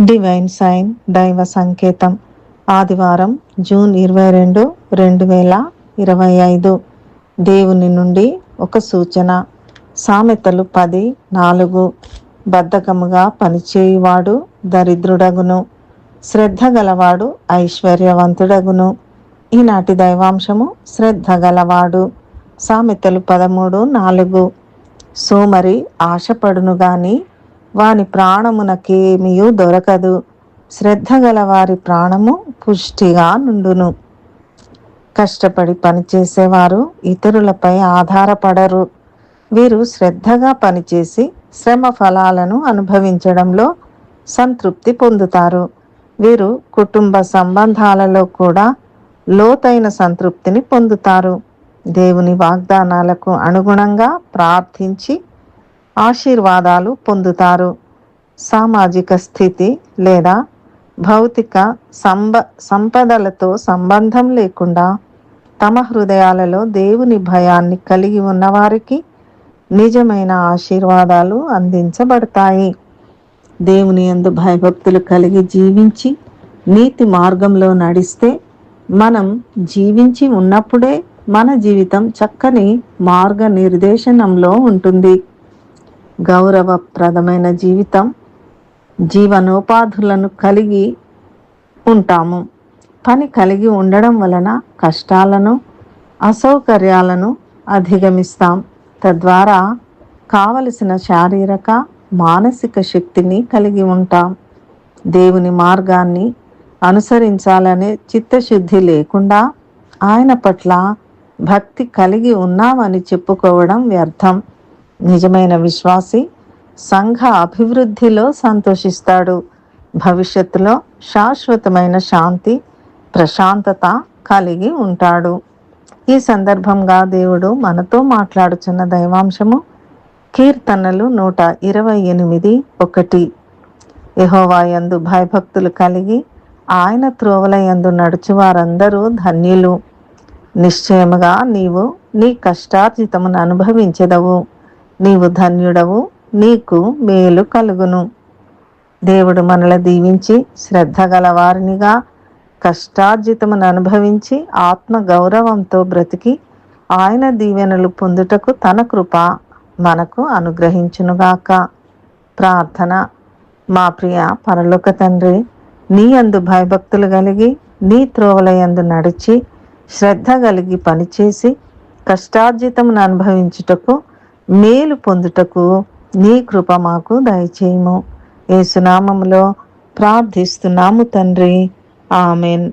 Divine sign దైవ సంకేతం ఆదివారం జూన్ ఇరవై రెండు రెండు వేల ఇరవై ఐదు. దేవుని నుండి ఒక సూచన. సామెతలు పది నాలుగు. బద్ధకముగా పనిచేయువాడు దరిద్రుడగును. శ్రద్ధ గలవాడు ఐశ్వర్యవంతుడగును. ఈనాటి దైవాంశము శ్రద్ధ గలవాడు. సామెతలు పదమూడు నాలుగు. సోమరి ఆశపడును గాని వాని ప్రాణమునకేమియూ దొరకదు. శ్రద్ధ గల వారి ప్రాణము పుష్టిగా నుండును. కష్టపడి పనిచేసేవారు ఇతరులపై ఆధారపడరు. వీరు శ్రద్ధగా పనిచేసి శ్రమ ఫలాలను అనుభవించడంలో సంతృప్తి పొందుతారు. వీరు కుటుంబ సంబంధాలలో కూడా లోతైన సంతృప్తిని పొందుతారు. దేవుని వాగ్దానాలకు అనుగుణంగా ప్రార్థించి ఆశీర్వాదాలు పొందుతారు. సామాజిక స్థితి లేదా భౌతిక సంబ సంపదలతో సంబంధం లేకుండా తమ హృదయాలలో దేవుని భయాన్ని కలిగి ఉన్నవారికి నిజమైన ఆశీర్వాదాలు అందించబడతాయి. దేవుని యందు భయభక్తులు కలిగి జీవించి నీతి మార్గంలో నడిస్తే మనం జీవించి ఉన్నప్పుడే మన జీవితం చక్కని మార్గ నిర్దేశనంలో ఉంటుంది. గౌరవప్రదమైన జీవితం జీవనోపాధులను కలిగి ఉంటాము. పని కలిగి ఉండడం వలన కష్టాలను అసౌకర్యాలను అధిగమిస్తాం. తద్వారా కావలసిన శారీరక మానసిక శక్తిని కలిగి ఉంటాం. దేవుని మార్గాన్ని అనుసరించాలనే చిత్తశుద్ధి లేకుండా ఆయన పట్ల భక్తి కలిగి ఉన్నామని చెప్పుకోవడం వ్యర్థం. నిజమైన విశ్వాసి సంఘ అభివృద్ధిలో సంతోషిస్తాడు. భవిష్యత్తులో శాశ్వతమైన శాంతి ప్రశాంతత కలిగి ఉంటాడు. ఈ సందర్భంగా దేవుడు మనతో మాట్లాడుచున్న దైవాంశము కీర్తనలు నూట ఇరవై ఎనిమిది ఒకటి. యహోవాయందు భయభక్తులు కలిగి ఆయన త్రోవలయందు నడుచు వారందరూ ధన్యులు. నిశ్చయముగా నీవు నీ కష్టార్జితమును అనుభవించదవు. నీవు ధన్యుడవు నీకు మేలు కలుగును. దేవుడు మనల దీవించి శ్రద్ధ గల వారినిగా కష్టార్జితమును అనుభవించి ఆత్మ గౌరవంతో బ్రతికి ఆయన దీవెనలు పొందుటకు తన కృప మనకు అనుగ్రహించునుగాక. ప్రార్థన. మా ప్రియ పరలోక తండ్రి నీ అందు భయభక్తులు కలిగి నీ త్రోవలయందు నడిచి శ్రద్ధ కలిగి పనిచేసి కష్టార్జితమును అనుభవించుటకు మేలు పొందుటకు నీ కృప మాకు దయచేయము. ఏసునామంలో ప్రార్థిస్తున్నాము తండ్రి. ఆమెన్.